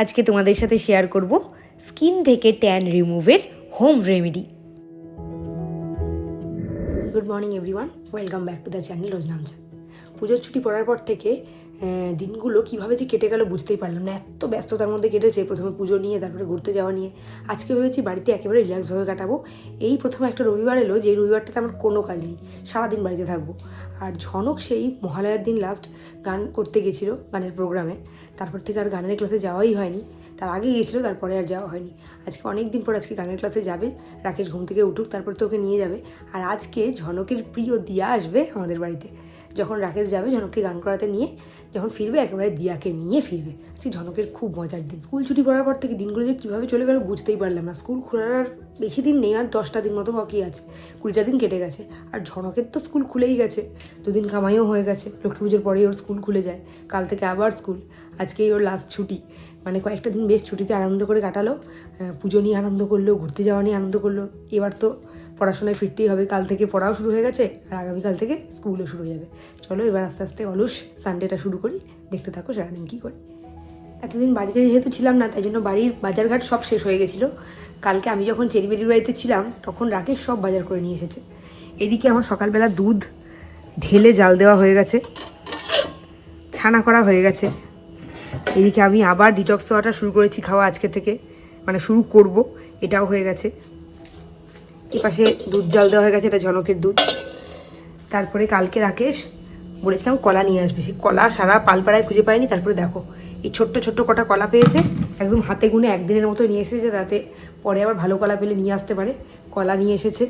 আজকে তোমাদের সাথে শেয়ার করব স্কিন থেকে tan রিমুভের home remedy good morning everyone welcome back to the channel Rojnamcha পুজোর ছুটি পড়ার পর থেকে দিনগুলো কীভাবে যে কেটে গেল বুঝতেই পারলাম না। এত ব্যস্ততার মধ্যে কেটেছে, প্রথমে পুজো নিয়ে, তারপরে ঘুরতে যাওয়া নিয়ে। আজকে ভেবেছি বাড়িতে একেবারে রিল্যাক্সভাবে কাটাবো। এই প্রথমে একটা রবিবার এলো, যে রবিবারটাতে আমার কোনো কাজ নেই, সারাদিন বাড়িতে থাকব। আর ঝনক সেই মহালয়ার দিন লাস্ট গান করতে গেছিল গানের প্রোগ্রামে তারপর থেকে আর গানের ক্লাসে যাওয়াই হয়নি। তার আগে গিয়েছিল তারপরে আর যাওয়া হয়নি। আজকে অনেক দিন পর আজকে গানের ক্লাসে যাবে, রাকেশ ঘুম থেকে উঠুক, তারপর তো ওকে নিয়ে যাবে। আর আজকে ঝনকের প্রিয় দিয়া আসবে আমাদের বাড়িতে। যখন রাকেশ যাবে, ঝনককে গান করাতে নিয়ে যখন ফিরবে, একেবারে দিয়াকে নিয়ে ফিরবে। আজকে ঝনকের খুব মজার দিন স্কুল ছুটি পড়ার পর থেকে দিনগুলো যে কীভাবে চলে গেল বুঝতেই পারলাম না। স্কুল খোলার বেশি দিন নেই, আর দশটা দিন মতো বাকি আছে। কুড়িটা দিন কেটে গেছে। আর ঝনকের তো স্কুল খুলেই গেছে। দুদিন কামাইও হয়ে গেছে। লক্ষ্মী পুজোর পরেই ওর স্কুল খুলে যায়। কাল থেকে আবার স্কুল। আজকেই ওর লাস্ট ছুটি। মানে কয়েকটা দিন বেশ ছুটিতে আনন্দ করে কাটালো। পুজো নিয়ে আনন্দ করল, ঘুরতে যাওয়া নিয়ে আনন্দ করল। এবার তো পড়াশোনায় ফিরতেই হবে। কাল থেকে পড়াও শুরু হয়ে গেছে আর আগামীকাল থেকে স্কুলও শুরু হয়ে যাবে। চলো এবার আস্তে আস্তে অলস সানডেটা শুরু করি। দেখতে থাকো সারাদিন কী করি। এতদিন বাড়িতে যেহেতু ছিলাম না, তাই জন্য বাড়ির বাজারঘাট সব শেষ হয়ে গেছিল। কালকে আমি যখন চেরিবেরির বাড়িতে ছিলাম, তখন রাকেশ সব বাজার করে নিয়ে এসেছে। এদিকে আমার সকালবেলা দুধ ঢেলে জাল দেওয়া হয়ে গেছে। ছানা করা হয়ে গেছে। এদিকে আমি আবার ডিটক্স ওয়াটার শুরু করেছি, খাওয়া আজকে থেকে। মানে শুরু করব, এটাও হয়ে গেছে। এপাশে দুধ জাল দেওয়া হয়ে গেছে, এটা ঝনকের দুধ। তারপরে কালকে রাকেশ বলেছিলাম কলা নিয়ে আসবে। সেই কলা সারা পালপাড়ায় খুঁজে পায়নি, তারপরে দেখো, এই ছোট্ট ছোট্ট কটা কলা পেয়েছে, একদম হাতে গুনে একদিনের মতো নিয়ে এসেছে, যাতে পরে আবার ভালো কলা পেলে নিয়ে আসতে পারে। কলা নিয়ে এসেছে।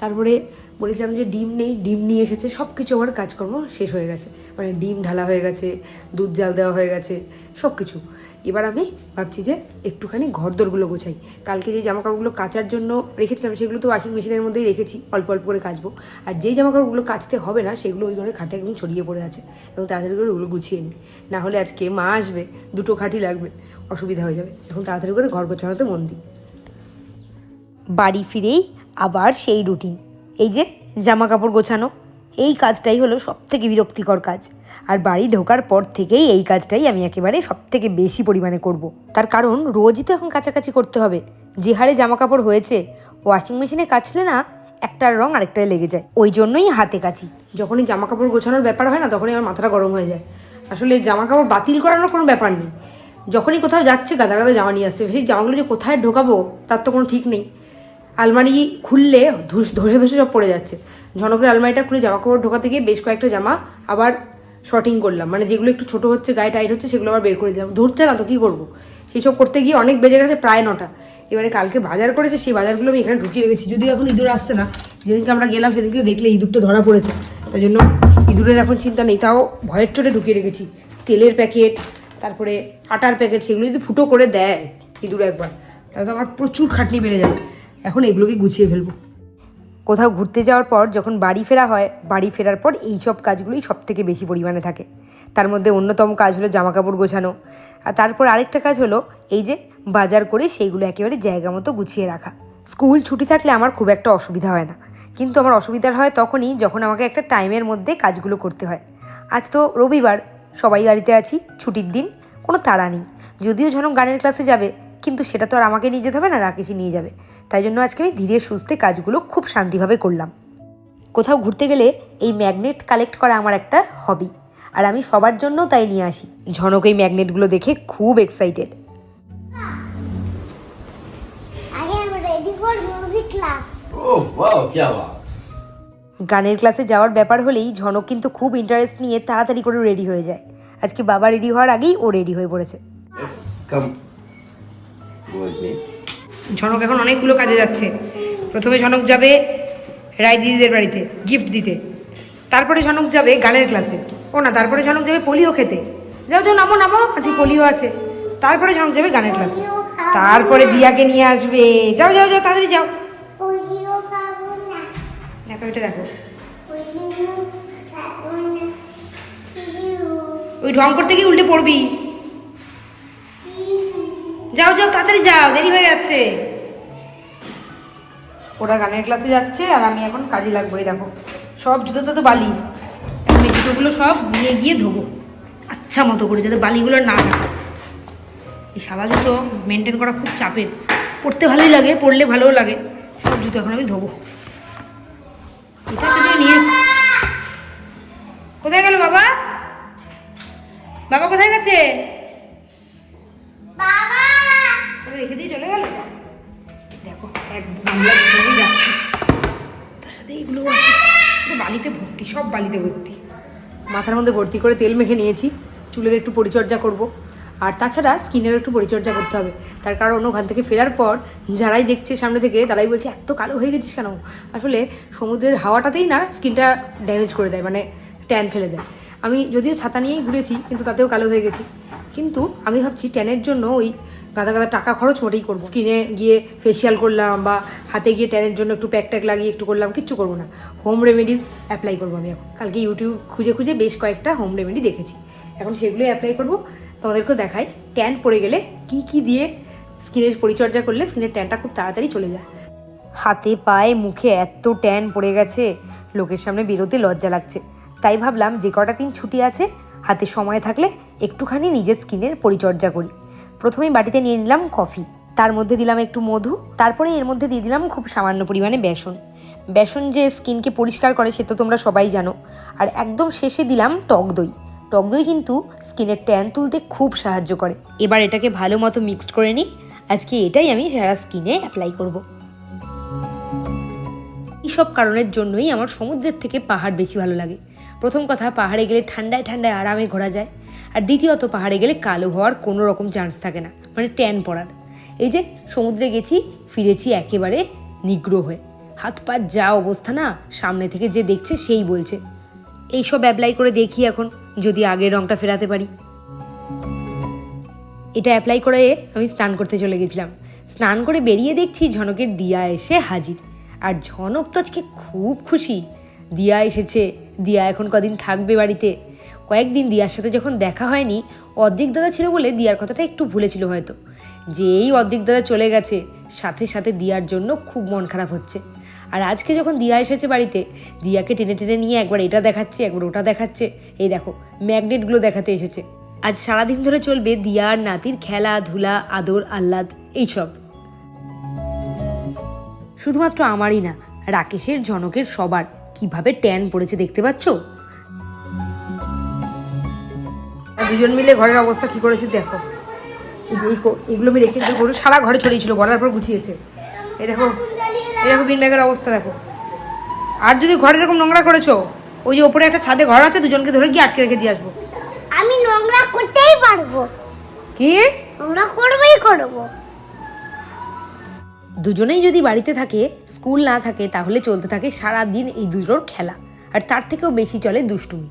তারপরে বলেছিলাম যে ডিম নেই, ডিম নিয়ে এসেছে সব কিছু আমার কাজকর্ম শেষ হয়ে গেছে। মানে ডিম ঢালা হয়ে গেছে, দুধ জাল দেওয়া হয়ে গেছে সব কিছু এবার আমি ভাবছি যে একটুখানি ঘরদোরগুলো গোছাই। কালকে যে জামাকাপড়গুলো কাচার জন্য রেখেছিলাম, সেগুলো তো ওয়াশিং মেশিনের মধ্যেই রেখেছি, অল্প অল্প করে কাচবো। আর যেই জামাকাপড়গুলো কাচতে হবে না, সেগুলো ওই ঘরে খাটে একদম ছড়িয়ে পড়ে আছে। এবং তাড়াতাড়ি করে ওগুলো গুছিয়ে নিই না হলে আজকে মা আসবে, দুটো খাটি লাগবে, অসুবিধা হয়ে যাবে। এখন তাড়াতাড়ি করে ঘর গোছানোতে মন দিই। বাড়ি ফিরেই আবার সেই রুটিন এই যে জামা কাপড় গোছানো। এই কাজটাই হলো সব থেকে বিরক্তিকর কাজ। আর বাড়ি ঢোকার পর থেকেই এই কাজটাই আমি একেবারে সব থেকে বেশি পরিমাণে করব। তার কারণ রোজই তো এখন কাছাকাছি করতে হবে। যে হারে জামা কাপড় হয়েছে ওয়াশিং মেশিনে কাচলে না একটার রং আরেকটায় লেগে যায়। ওই জন্যই হাতে কাচি। যখনই জামা কাপড় গোছানোর ব্যাপার হয় না, তখনই আমার মাথাটা গরম হয়ে যায়। আসলে জামা কাপড় বাতিল করানোর কোনো ব্যাপার নেই। যখনই কোথাও যাচ্ছে, গাদা গাদা জামা নিয়ে আসছে। সেই জামাগুলো যে কোথায় ঢোকাবো, তার তো কোনো ঠিক নেই। আলমারি খুললে ধুস, ধসে ধসে সব পড়ে যাচ্ছে। ঝনকের আলমারিটা খুলে জামা কাপড় ঢোকাতে গিয়ে বেশ কয়েকটা জামা আবার শর্টিং করলাম। মানে যেগুলো একটু ছোট হচ্ছে, গায়ে টাইট হচ্ছে, সেগুলো আবার বের করে দিলাম। ধরছে না তো, কী করব? সেই সব করতে গিয়ে অনেক বেজে গেছে, প্রায় নটা। এবারে কালকে বাজার করেছে, সেই বাজারগুলো আমি এখানে ঢুকিয়ে রেখেছি। যদিও এখন ইঁদুর আসছে না, যেদিনকে আমরা গেলাম সেদিনকে দেখলে ইঁদুরটা ধরা পড়েছে। তাই জন্য ইঁদুরের এখন চিন্তা নেই, তাও ভয়ের চোটে ঢুকিয়ে রেখেছি। তেলের প্যাকেট, তারপরে আটার প্যাকেট, সেগুলো যদি ফুটো করে দেয় ইঁদুর একবার, তাহলে তো আমার প্রচুর খাটনি বেড়ে যাবে। এখন এগুলোকে গুছিয়ে ফেলব। কোথাও ঘুরতে যাওয়ার পর যখন বাড়ি ফেরা হয়, বাড়ি ফেরার পর এই সব কাজগুলোই সব থেকে বেশি পরিমাণে থাকে। তার মধ্যে অন্যতম কাজ হলো জামা কাপড় গোছানো। আর তারপর আরেকটা কাজ হলো এই যে বাজার করে সেইগুলো একেবারে জায়গা মতো গুছিয়ে রাখা। স্কুল ছুটি থাকলে আমার খুব একটা অসুবিধা হয় না। কিন্তু আমার অসুবিধার হয় তখনই যখন আমাকে একটা টাইমের মধ্যে কাজগুলো করতে হয়। আজ তো রবিবার, সবাই বাড়িতে আছি, ছুটির দিন, কোনো তাড়া নেই। যদিও ঝনক গানের ক্লাসে যাবে কিন্তু সেটা তো আর আমাকে নিয়ে যেতে হবে না রাকেশই নিয়ে যাবে। তাই জন্য আজকে আমি ধীরে সুস্থে কাজগুলো খুব শান্তিভাবে করলাম। কোথাও ঘুরতে গেলে এই ম্যাগনেট কালেক্ট করা আমার একটা হবি। আর আমি সবার জন্য তাই নিয়ে আসি। ঝনক এই ম্যাগনেটগুলো দেখে খুব এক্সাইটেড গানের ক্লাসে যাওয়ার ব্যাপার হলেই ঝনক কিন্তু খুব ইন্টারেস্ট নিয়ে তাড়াতাড়ি করে রেডি হয়ে যায়। আজকে বাবা রেডি হওয়ার আগেই ও রেডি হয়ে পড়েছে। ঝনক এখন অনেকগুলো কাজে যাচ্ছে। প্রথমে ঝনক যাবে রায় দিদিদের বাড়িতে গিফট দিতে। তারপরে ঝনক যাবে গানের ক্লাসে ও না তারপরে ঝনক যাবে পোলিও খেতে। যাও যাও নামো নামো আজকে পোলিও আছে। তারপরে ঝনক যাবে গানের ক্লাসে তারপরে দিয়াকে নিয়ে আসবে। যাও যাও যাও তাড়াতাড়ি যাও। দেখো এটা দেখো। ওই ঢং করতে গিয়ে উল্টে পড়বি। যাও যাও, তাড়াতাড়ি যাও, দেরি হয়ে যাচ্ছে। ওরা গানের ক্লাসে যাচ্ছে আর আমি এখন কাজে লাগবো, এই দেখো। সব জুতোতে তো বালি। এখন এই জুতোগুলো সব নিয়ে গিয়ে ধোবো। আচ্ছা মতো করে, যাতে বালিগুলো না থাকে। এই সাদা জুতো মেনটেন করা খুব চাপের। পড়তে ভালোই লাগে, পড়লে ভালোও লাগে। সব জুতো এখন আমি ধোবো। নিয়ে কোথায় গেল বাবা? বাবা কোথায় গেছে? রেখে দিয়ে চলে গেল? দেখো, এক তার সাথে এইগুলো বালিতে ভর্তি, সব বালিতে ভর্তি। মাথার মধ্যে ভর্তি করে তেল মেখে নিয়েছি, চুলের একটু পরিচর্যা করব। আর তাছাড়া স্কিনের একটু পরিচর্যা করতে হবে। তার কারণ ওখান থেকে ফেরার পর যারাই দেখছে সামনে থেকে, তারাই বলছে, এত কালো হয়ে গেছিস কেন? আসলে সমুদ্রের হাওয়াটাতেই না স্কিনটা ড্যামেজ করে দেয় মানে ট্যান ফেলে দেয়। আমি যদিও ছাতা নিয়েই ঘুরেছি, কিন্তু তাতেও কালো হয়ে গেছি। কিন্তু আমি ভাবছি ট্যানের জন্য ওই গাদা গাদা টাকা খরচ মোটেই করব স্কিনে গিয়ে ফেসিয়াল করলাম বা হাতে গিয়ে ট্যানের জন্য একটু প্যাক ট্যাক লাগিয়ে একটু করলাম, কিচ্ছু করব না। হোম রেমেডিস অ্যাপ্লাই করব আমি এখন। কালকে ইউটিউব খুঁজে খুঁজে বেশ কয়েকটা হোম রেমেডি দেখেছি। এখন সেগুলোই অ্যাপ্লাই করব। তোমাদেরকেও দেখাই। ট্যান পড়ে গেলে কি কি দিয়ে স্কিনের পরিচর্যা করলে স্কিনের ট্যানটা খুব তাড়াতাড়ি চলে যায়। হাতে, পায়ে, মুখে এত ট্যান পড়ে গেছে, লোকের সামনে বেরোতে লজ্জা লাগছে। তাই ভাবলাম যে কটা দিন ছুটি আছে, হাতে সময় থাকলে একটুখানি নিজের স্কিনের পরিচর্যা করি। প্রথমেই বাটিতে নিয়ে নিলাম কফি। তার মধ্যে দিলাম একটু মধু, তারপরে এর মধ্যে দিয়ে দিলাম খুব সামান্য পরিমাণে বেসন। বেসন যে স্কিনকে পরিষ্কার করে সে তো তোমরা সবাই জানো। আর একদম শেষে দিলাম টক দই। টক দই কিন্তু স্কিনের ট্যান তুলতে খুব সাহায্য করে। এবার এটাকে ভালো মতো মিক্সড করে নিই। আজকে এটাই আমি সারা স্কিনে অ্যাপ্লাই করব। এইসব কারণের জন্যই আমার সমুদ্রের থেকে পাহাড় বেশি ভালো লাগে। প্রথম কথা, পাহাড়ে গেলে ঠান্ডায় ঠান্ডায় আরামে ঘোরা যায়। আর দ্বিতীয়ত পাহাড়ে গেলে কালো হওয়ার কোনো রকম চান্স থাকে না মানে ট্যান পড়ার। এই যে সমুদ্রে গেছি, ফিরেছি একেবারে নিগ্র হয়ে। হাত পা যা অবস্থা না, সামনে থেকে যে দেখছে সেই বলছে। এইসব অ্যাপ্লাই করে দেখি এখন, যদি আগের রঙটা ফেরাতে পারি। এটা অ্যাপ্লাই করে আমি স্নান করতে চলে গেছিলাম। স্নান করে বেরিয়ে দেখছি ঝনকের দিয়া এসে হাজির। আর ঝনক তো আজকে খুব খুশি। দিয়া এসেছে, দিয়া এখন কদিন থাকবে বাড়িতে। কয়েকদিন দিয়ার সাথে যখন দেখা হয়নি অর্ধেক দাদা ছিল বলে দিয়ার কথাটা একটু ভুলেছিল হয়তো। যে এই অর্ধেক দাদা চলে গেছে, সাথে সাথে দিয়ার জন্য খুব মন খারাপ হচ্ছে। আর আজকে যখন দিয়া এসেছে বাড়িতে, দিয়াকে টেনে টেনে নিয়ে একবার এটা দেখাচ্ছে, একবার ওটা দেখাচ্ছে। এই দেখো, ম্যাগনেটগুলো দেখাতে এসেছে। আজ সারাদিন ধরে চলবে দিয়া আর নাতির খেলা, ধুলা, আদর, আহ্লাদ, এইসব। শুধুমাত্র আমারই না, রাকেশের, জনকের, সবার। কীভাবে ট্যান পড়েছে দেখতে পাচ্ছ? দুজন মিলে ঘরের অবস্থা কি করেছে দেখো। এই যে এই কো- এগুলো আমি রেখে গরু সারা ঘরে ছড়িয়েছিল বলার পর গুছিয়েছে। এই দেখো এই দেখো বিন ব্যাগের অবস্থা দেখো। আর যদি ঘরে এরকম নোংরা করেছ ওই যে ওপরে একটা ছাদে ঘর আছে দুজনকে ধরে গিয়ে আটকে রেখে দিয়ে আসব। আমি নোংরা করতেই পারব। কি? নোংরা করবেই করব। দুজনেই যদি বাড়িতে থাকে স্কুল না থাকে তাহলে চলতে থাকে সারা দিন এই দুজোর খেলা। আর তার থেকেও বেশি চলে দুষ্টুমি।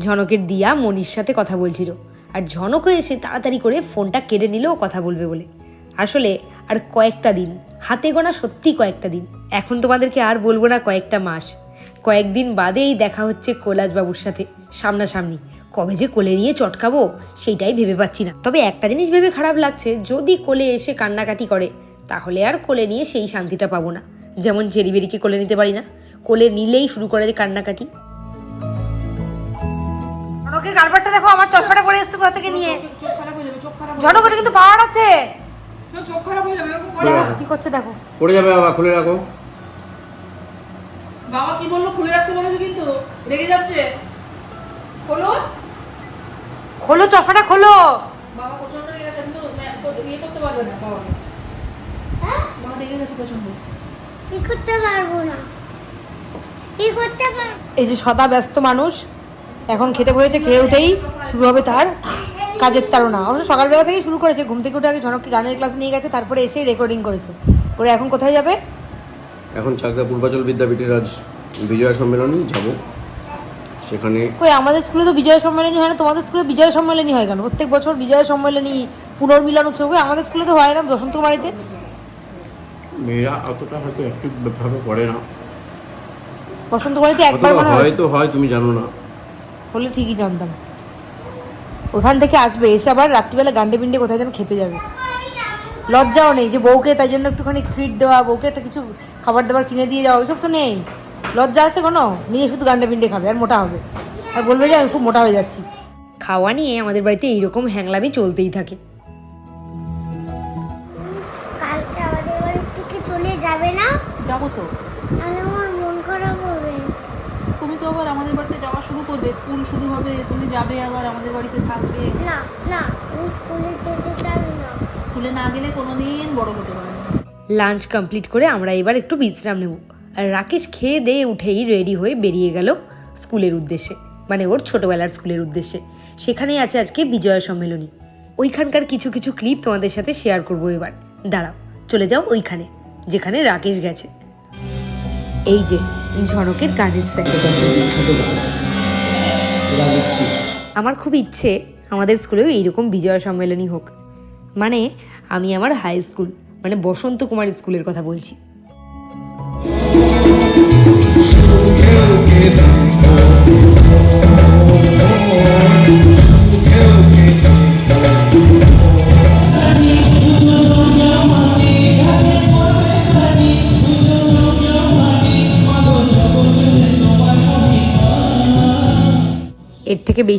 ঝনকের দিয়া মনির সাথে কথা বলছিল। আর ঝনকও এসে তাড়াতাড়ি করে ফোনটা কেড়ে নিলেও কথা বলবে বলে। আসলে আর কয়েকটা দিন, হাতে গোনা সত্যি কয়েকটা দিন। এখন তোমাদেরকে আর বলব না কয়েকটা মাস। কয়েকদিন বাদেই দেখা হচ্ছে কৈলাসবাবুর সাথে, সামনাসামনি। কবে যে কোলে নিয়ে চটকাবো, সেইটাই ভেবে পাচ্ছি না। তবে একটা জিনিস ভেবে খারাপ লাগছে, যদি কোলে এসে কান্নাকাটি করে, তাহলে আর কোলে নিয়ে সেই শান্তিটা পাবো না। যেমন চেরিবেরিকে কোলে নিতে পারি না। কোলে নিলেই শুরু করে কান্নাকাটি। জনকের কারবারটা দেখো আমার তরফাটা পড়ে এসছে কোথা থেকে নিয়ে? হয়ে জনকের কিন্তু পাওয়ার আছে। চোখ খারাপ হয়ে যাবে কি করছে দেখো। পড়ে যাবে বাবা খুলে রাখো। বাবা কি বলল? খুলে রাখতে বলেছে কিন্তু। রেগে যাচ্ছে। খোলো। খোলো চফাটা খোলো। বাবা প্রচণ্ড রেগে গেছে। কিন্তু ইয়ে করতে পারবে না বাবা হ্যাঁ? বাবা রেগে গেছে প্রচণ্ড কি করতে পারব না? কি করতে পারব? এই যে সদা ব্যস্ত মানুষ এখন খেতে বলেছে খেয়ে উঠেই শুরু হবে তার কাজের তাড়না। অবশ্য সকালবেলা থেকেই শুরু করেছে। ঘুম থেকে উঠে আগে ঝনককে গানের ক্লাস নিয়ে গেছে তারপরে এসে রেকর্ডিং করেছে। ওরা এখন কোথায় যাবে? এখন চাকদা পূর্বাচল বিদ্যাপীঠের আজ বিজয়া সম্মেলনী যাব। সেখানে কই আমাদের স্কুলে তো বিজয় সম্মেলনী হয় না তোমাদের স্কুলে বিজয় সম্মেলনী হয় কেন? প্রত্যেক বছর বিজয় সম্মেলনী পুনর্মিলন উৎসব হয়, আমাদের স্কুলে তো হয় না বসন্ত বাড়িতে। মেয়েরা অতটা হয়তো অ্যাক্টিভ ভাবে করে না। বসন্ত বাড়িতে একবার মনে হয় হয়তো হয় তুমি জানো না। হলে ঠিকই জানতাম। ওখান থেকে আসবে এসে আবার রাত্রিবেলা গান্ডে পিন্ডে কোথায় যেন খেতে যাবে। লজ্জাও নেই যে বউকে তাই জন্য একটুখানি ট্রিট দেওয়া বউকে একটা কিছু খাবার দাবার কিনে দিয়ে যাওয়া ওইসব তো নেই। লজ্জা আছে কোনো? নিজে শুধু গান্ডে পিন্ডে খাবে আর মোটা হবে। আর বলবে যে আমি খুব মোটা হয়ে যাচ্ছি। খাওয়া নিয়ে আমাদের বাড়িতে এইরকম হ্যাংলামি চলতেই থাকে। কালকে আমাদের বাড়ি থেকে চলে যাবে না? যাব তো। আমার মন খারাপ হবে তুমি তো আবার আমাদের বাড়িতে যাওয়া শুরু করবে স্কুল শুরু হবে তুমি যাবে আবার আমাদের বাড়িতে থাকবে। না না আমি স্কুলে যেতে চাই না। স্কুলে না গেলে কোনোদিন বড় হতে পারবে না। লাঞ্চ কমপ্লিট করে আমরা এবার একটু বিশ্রাম নেব। আর রাকেশ খেয়ে দিয়ে উঠেই রেডি হয়ে বেরিয়ে গেল স্কুলের উদ্দেশ্যে মানে ওর ছোটোবেলার স্কুলের উদ্দেশ্যে। সেখানেই আছে আজকে বিজয়া সম্মেলনী। ওইখানকার কিছু কিছু ক্লিপ তোমাদের সাথে শেয়ার করব এবার। দাঁড়াও চলে যাও ওইখানে যেখানে রাকেশ গেছে। এই যে ঝনকের গানের আমার খুব ইচ্ছে আমাদের স্কুলেও এইরকম বিজয় সম্মেলনী হোক। মানে আমি আমার হাই স্কুল মানে বসন্ত কুমার স্কুলের কথা বলছি।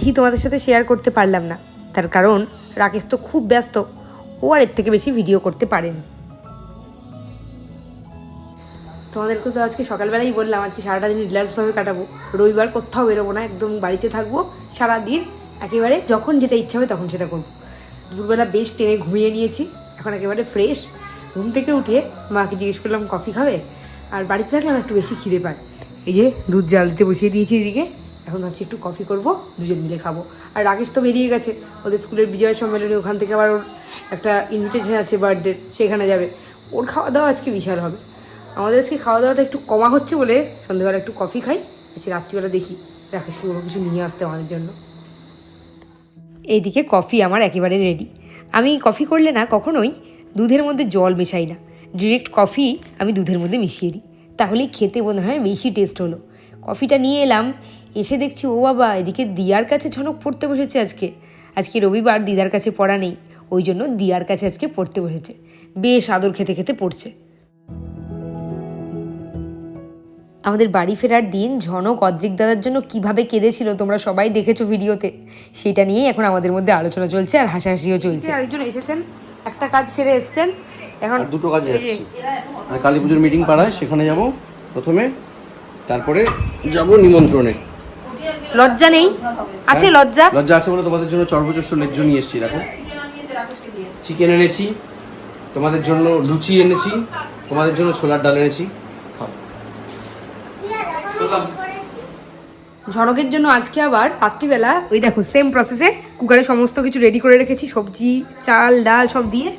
বেশি তোমাদের সাথে শেয়ার করতে পারলাম না। তার কারণ রাকেশ তো খুব ব্যস্ত। ও আর এর থেকে বেশি ভিডিও করতে পারেনি। তোমাদেরকে তো আজকে সকালবেলাই বললাম, আজকে সারাটা দিন রিল্যাক্সভাবে কাটাবো। রবিবার কোথাও বেরোবো না, একদম বাড়িতে থাকব। সারাদিন একেবারে যখন যেটা ইচ্ছা হবে তখন সেটা করব। দুপুরবেলা বেশ টেনে ঘুমিয়ে নিয়েছি, এখন একেবারে ফ্রেশ ঘুম থেকে উঠে মাকে জিজ্ঞেস করলাম, কফি খাবে? আর বাড়িতে থাকলাম একটু বেশি খিদে পায়। এই যে দুধ জাল দিতে বসিয়ে দিয়েছি এদিকে। এখন ভাবছি একটু কফি করব, দুজন মিলে খাব। আর রাকেশ তো বেরিয়ে গেছে, ওদের স্কুলের বিজয় সম্মেলনে, ওখান থেকে আবার ওর একটা ইনভিটেশন আছে বার্থডে সেখানে যাবে। ওর খাওয়া দাওয়া আজকে বিশাল হবে। আমাদের আজকে খাওয়া দাওয়াটা একটু কমা হচ্ছে বলে সন্ধ্যেবেলা একটু কফি খাই, আজকে রাত্রিবেলা দেখি রাকেশকে কোনো কিছু নিয়ে আসতে আমাদের জন্য। এইদিকে কফি আমার একেবারে রেডি আমি কফি করলে না, কখনোই দুধের মধ্যে জল মেশাই না। ডিরেক্ট কফি আমি দুধের মধ্যে মিশিয়ে দিই। তাহলেই খেতে মনে হয় বেশি টেস্ট হলো। কফিটা নিয়ে এলাম এসে দেখছি ও বাবা এদিকে দিয়ার কাছে ঝনক পড়তে বসেছে আজকে। আজকে রবিবার দিদার কাছে পড়া নেই ওই জন্য দিয়ার কাছে আজকে পড়তে বসেছে। বেশ আদর খেতে খেতে পড়ছে। আমাদের বাড়ি ফেরার দিন ঝনক অদ্রিক দাদার জন্য কীভাবে কেঁদেছিল তোমরা সবাই দেখেছ ভিডিওতে? সেটা নিয়েই এখন আমাদের মধ্যে আলোচনা চলছে আর হাসাহাসিও চলছে। আরেকজন এসেছেন একটা কাজ সেরে এসেছেন এখন দুটো কাজে যাচ্ছি। কালী পুজোর মিটিং পাড়ায় সেখানে যাব প্রথমে তারপরে যাব নিমন্ত্রণে। লজ্জা নেই? আছে লজ্জা? লজ্জা আছে বলে তোমাদের জন্য চর্বচস্য লেজ্জ নিয়ে এসেছি দেখো। চিকেন এনেছি তোমাদের জন্য লুচি এনেছি তোমাদের জন্য ছোলার ডাল এনেছি। ঝনকের জন্য আজকে আবার রাত্রিবেলা ওই দেখো সেম প্রসেসে কুকারে সমস্ত কিছু রেডি করে রেখেছি সবজি চাল ডাল সব দিয়ে।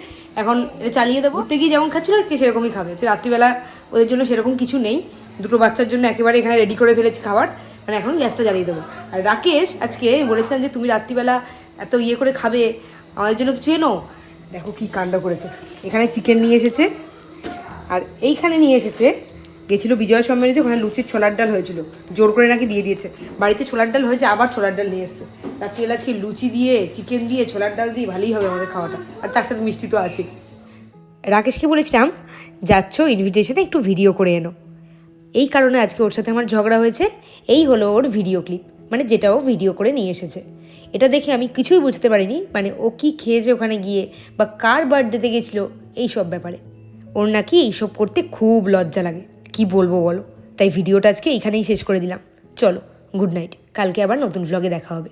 এখন এটা চালিয়ে দেবো। গিয়ে যেমন খাচ্ছিল আর কি সেরকমই খাবে। রাত্রিবেলা ওদের জন্য সেরকম কিছু নেই। দুটো বাচ্চার জন্য একেবারে এখানে রেডি করে ফেলেছি খাবার। মানে এখন গ্যাসটা জ্বালিয়ে দেবো। আর রাকেশ আজকে বলেছিলাম যে তুমি রাত্রিবেলা এত ইয়ে করে খাবে, আমাদের জন্য কিছু এনো? দেখো কি কাণ্ড করেছে। এখানে চিকেন নিয়ে এসেছে, আর এইখানে নিয়ে এসেছে, গেছিল বিজয় সম্মেলনীতে, ওখানে লুচির ছোলার ডাল হয়েছিল। জোর করে নাকি দিয়ে দিয়েছে। বাড়িতে ছোলার ডাল হয়েছে, আবার ছোলার ডাল নিয়ে এসছে। রাত্রিবেলা আজকে লুচি দিয়ে চিকেন দিয়ে, ছোলার ডাল দিয়ে ভালোই হবে আমাদের খাওয়াটা। আর তার সাথে মিষ্টি তো আছে রাকেশকে বলেছিলাম, যাচ্ছ ইনভিটেশনে একটু ভিডিও করে এনো। এই কারণে আজকে ওর সাথে আমার ঝগড়া হয়েছে। এই হলো ওর ভিডিও ক্লিপ মানে যেটা ও ভিডিও করে নিয়ে এসেছে। এটা দেখে আমি কিছুই বুঝতে পারিনি মানে ও কী খেয়েছে ওখানে গিয়ে বা কার বার্থডেতে গেছিল, এই সব ব্যাপারে। ওর নাকি এইসব করতে খুব লজ্জা লাগে। কি বলব বলো? তাই ভিডিওটা আজকে এইখানেই শেষ করে দিলাম। চলো গুড নাইট কালকে আবার নতুন ভ্লগে দেখা হবে।